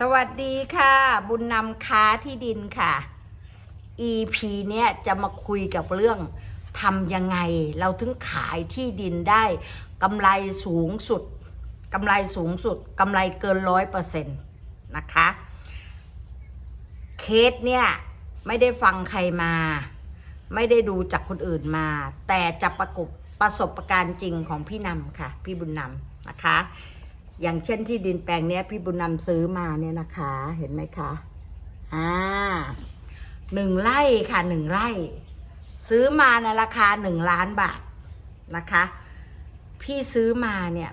สวัสดีค่ะ บุญนำค้าที่ดินค่ะ EP เนี้ยจะมาคุยกับเรื่องทำยังไง เราถึงขายที่ดินได้กำไรสูงสุดกำไรสูงสุดกำไรเกินร้อยเปอร์เซ็นต์นะคะ เคสเนี่ยไม่ได้ฟังใครมา ไม่ได้ดูจากคนอื่นมา แต่จะประกบประสบการณ์จริงของพี่นำค่ะ พี่บุญนำนะคะ อย่างเช่นที่ดินแปลงเนี้ยพี่บุญนำซื้อมาเนี่ยนะคะ เห็นไหมคะอ่าหนึ่งไร่ค่ะหนึ่งไร่ ซื้อมาในราคาหนึ่งล้านบาทนะคะ พี่ซื้อมาเนี่ย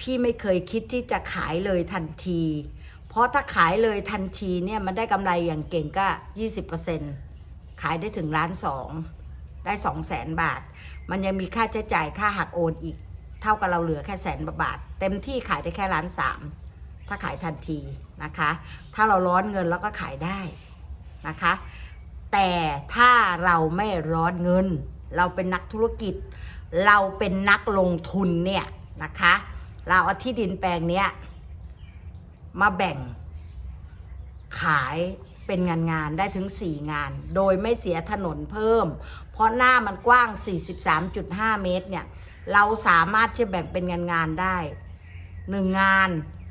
พี่ไม่เคยคิดที่จะขายเลยทันที เพราะถ้าขายเลยทันทีเนี่ยมันได้กำไรอย่างเก่งก็20%ขายได้ถึงล้านสองได้สองแสนบาท มันยังมีค่าใช้จ่ายค่าหักโอนอีก เท่ากับเราเหลือแค่แสนบาท เต็มที่ขายได้แค่ล้านสามถ้าขายทันทีนะคะ ถ้าเราร้อนเงินเราก็ขายได้นะคะ แต่ถ้าเราไม่ร้อนเงิน เราเป็นนักธุรกิจ เราเป็นนักลงทุนเนี่ยนะคะ เราเอาที่ดินแปลงเนี้ยมาแบ่งขายเป็นงานงานๆได้ถึง 4 งาน โดยไม่เสียถนนเพิ่ม เพราะหน้ามันกว้าง 43.5 เมตรเนี่ย เราสามารถจะแบ่งเป็นงานงานได้หนึ่งงาน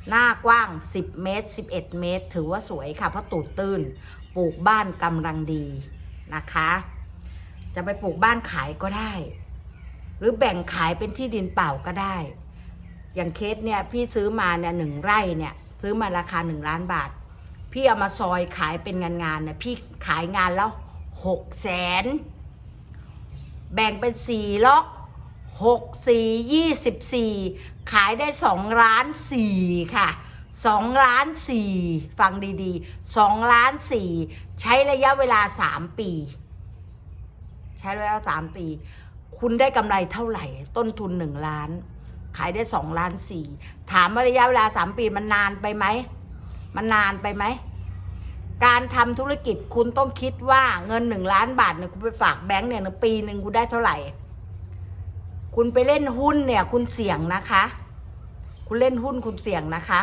หน้ากว้าง 10 เมตร 11 เมตร ถือว่าสวยค่ะเพราะตูดตื้น ปลูกบ้านกำลังดีนะคะ จะไปปลูกบ้านขายก็ได้ หรือแบ่งขายเป็นที่ดินเปล่าก็ได้ อย่างเคสเนี่ยพี่ซื้อมาเนี่ยหนึ่งไร่เนี่ยซื้อมาราคาหนึ่งล้านบาท พี่เอามาซอยขายเป็นงานงานเนี่ยพี่ขายงานแล้วหกแสนแบ่งเป็นสี่ล็อก หกสี่ยี่สิบสี่ขายได้สองล้านสี่ค่ะสองล้านสี่ฟังดีๆสองล้านสี่ใช้ระยะเวลาสามปี ใช้ระยะเวลาสามปี คุณได้กำไรเท่าไหร่ ต้นทุนหนึ่งล้าน ขายได้สองล้านสี่ถามว่าระยะเวลาสามปีมันนานไปไหม มันนานไปไหมการทำธุรกิจคุณต้องคิดว่าเงินหนึ่งล้านบาทเนี่ยคุณไปฝากแบงก์เนี่ยปีหนึ่งคุณได้เท่าไหร่ คุณไปเล่นหุ้นเนี่ย คุณเสี่ยงนะคะ คุณเล่นหุ้นคุณเสี่ยงนะคะ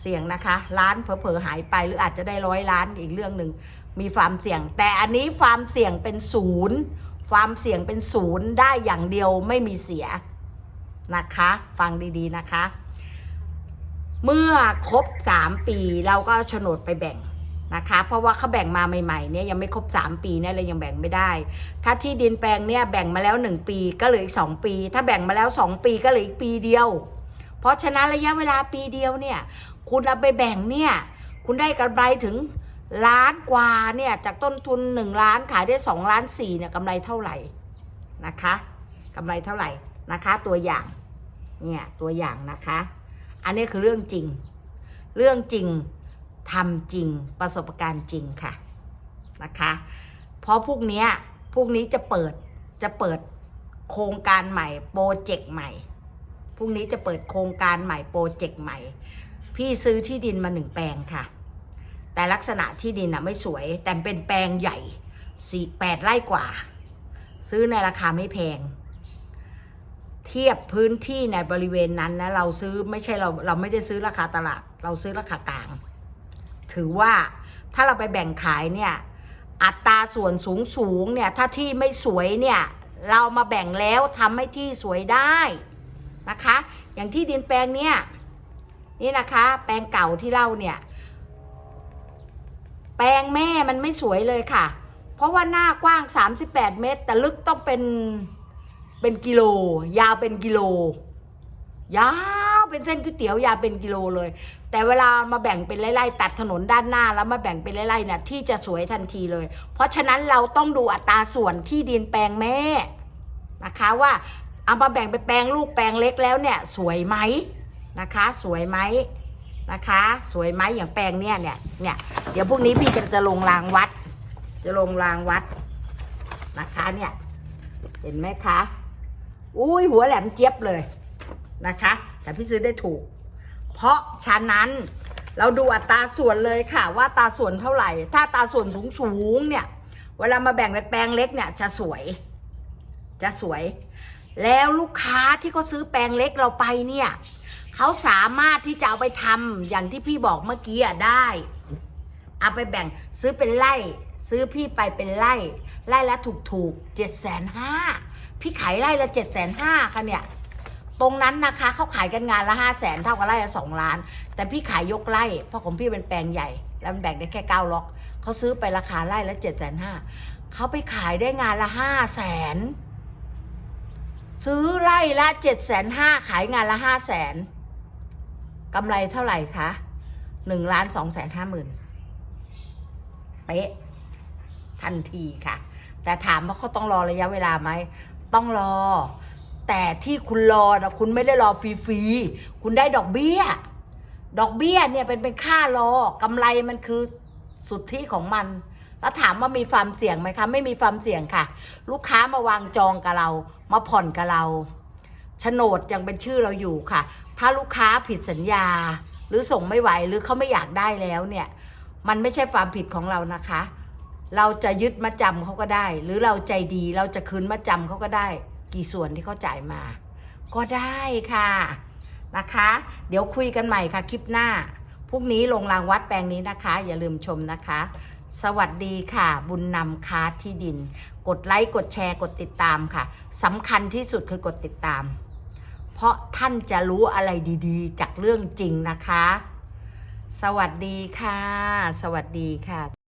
เสี่ยงนะคะล้านเผลอๆหายไปหรืออาจจะได้ร้อยล้านอีกเรื่องหนึ่งมีความเสี่ยง แต่อันนี้ความเสี่ยงเป็นศูนย์ความเสี่ยงเป็นศูนย์ได้อย่างเดียวไม่มีเสียนะคะ ฟังดีๆนะคะ เมื่อครบ3ปีเราก็เอาโฉนดไปแบ่ง นะคะ เพราะว่าเขาแบ่งมาใหม่ๆเนี่ยยังไม่ครบ 3 ปีเนี่ยเลยยังแบ่งไม่ได้ ถ้าที่ดินแปลงเนี่ยแบ่งมาแล้ว 1 ปีก็เหลืออีก 2 ปี ถ้าแบ่งมาแล้ว 2 ปีก็เหลืออีกปีเดียว เพราะฉะนั้นระยะเวลาปีเดียวเนี่ยคุณเอาไปแบ่งเนี่ยคุณได้กำไรถึงล้านกว่าเนี่ยจากต้นทุน 1 ล้านขายได้ 2 ล้าน4เนี่ยกำไรเท่าไหร่นะคะกำไรเท่าไหร่นะคะ ตัวอย่างเนี่ยตัวอย่างนะคะ อันนี้คือเรื่องจริง เรื่องจริง ทำจริงประสบการณ์จริงค่ะนะคะ เพราะพวกนี้พวกนี้จะเปิดจะเปิดโครงการใหม่โปรเจกต์ใหม่พรุ่งนี้จะเปิดโครงการใหม่โปรเจกต์ใหม่ พี่ซื้อที่ดินมาหนึ่งแปลงค่ะ แต่ลักษณะที่ดินอะไม่สวย แต่เป็นแปลงใหญ่สี่แปดไร่กว่า ซื้อในราคาไม่แพง เทียบพื้นที่ในบริเวณนั้นนะเราซื้อไม่ใช่เราเราไม่ได้ซื้อราคาตลาด เราซื้อราคากลาง ถือว่าถ้าเราไปแบ่งขายเนี่ยอัตราส่วนสูงสูงเนี่ยถ้าที่ไม่สวยเนี่ยเรามาแบ่งแล้วทำให้ที่สวยได้นะคะ อย่างที่ดินแปลงเนี่ยนี่นะคะแปลงเก่าที่เล่าเนี่ยแปลงแม่มันไม่สวยเลยค่ะ เพราะว่าหน้ากว้าง 38 เมตร แต่ลึกต้องเป็นเป็นกิโล ยาวเป็นกิโลยาว เป็นเส้นก๋วยเตี๋ยวยาวเป็นกิโลเลย แต่เวลามาแบ่งเป็นไร่ๆตัดถนนด้านหน้าแล้วมาแบ่งเป็นไร่ๆเนี่ยที่จะสวยทันทีเลย เพราะฉะนั้นเราต้องดูอัตราส่วนที่ดินแปลงแม่นะคะว่าเอามาแบ่งเป็นแปลงลูกแปลงเล็กแล้วเนี่ยสวยไหมนะคะ สวยไหมนะคะ สวยไหมอย่างแปลงเนี่ยเนี่ยเนี่ยเดี๋ยวพรุ่งนี้พี่จะจะลงรางวัด จะลงรางวัดนะคะเนี่ยเห็นไหมคะอุ้ยหัวแหลมเจี๊ยบเลยนะคะ แต่พี่ซื้อได้ถูก เพราะฉะนั้นเราดูอัตราส่วนเลยค่ะ ว่าตาส่วนเท่าไหร่ ถ้าตาส่วนสูงสูงๆเนี่ย เวลามาแบ่งเป็นแปลงเล็กเนี่ยจะสวย จะสวย แล้วลูกค้าที่เขาซื้อแปลงเล็กเราไปเนี่ยเขาสามารถที่จะเอาไปทำอย่างที่พี่บอกเมื่อกี้อะได้ เอาไปแบ่งซื้อเป็นไร่ซื้อพี่ไปเป็นไร่ไร่ละถูกถูกเจ็ดแสนห้าพี่ขายไร่ละเจ็ดแสนห้าค่ะเนี่ย ตรงนั้นนะคะเขาขายกันงานละห้าแสนเท่ากับไร่ละสองล้าน แต่พี่ขายยกไร่เพราะของพี่เป็นแปลงใหญ่ แล้วมันแบ่งได้แค่เก้าล็อกเขาซื้อไปราคาไร่ละเจ็ดแสนห้าเขาไปขายได้งานละห้าแสนซื้อไร่ละเจ็ดแสนห้าขายงานละห้าแสนกำไรเท่าไหร่คะหนึ่งล้านสองแสนห้าหมื่นเป๊ะทันทีค่ะ แต่ถามว่าเขาต้องรอระยะเวลาไหม ต้องรอ แต่ที่คุณรอนะคุณไม่ได้รอฟรีๆ คุณได้ดอกเบี้ย ดอกเบี้ยเนี่ยเป็นเป็นค่ารอกำไรมันคือสุทธิของมัน แล้วถามว่ามีความเสี่ยงไหมคะ ไม่มีความเสี่ยงค่ะ ลูกค้ามาวางจองกับเรา มาผ่อนกับเราโฉนดยังเป็นชื่อเราอยู่ค่ะ ถ้าลูกค้าผิดสัญญา หรือส่งไม่ไหวหรือเขาไม่อยากได้แล้วเนี่ย มันไม่ใช่ความผิดของเรานะคะ เราจะยึดมาจำเขาก็ได้ หรือเราใจดีเราจะคืนมาจำเขาก็ได้ กี่ส่วนที่เขาจ่ายมา ก็ได้ค่ะนะคะ เดี๋ยวคุยกันใหม่ค่ะคลิปหน้าพรุ่งนี้ลงรางวัดแปลงนี้นะคะ อย่าลืมชมนะคะ สวัสดีค่ะ บุญนำค้าที่ดิน กดไลค์กดแชร์กดติดตามค่ะสำคัญที่สุดคือกดติดตาม เพราะท่านจะรู้อะไรดีๆ จากเรื่องจริงนะคะ สวัสดีค่ะ สวัสดีค่ะ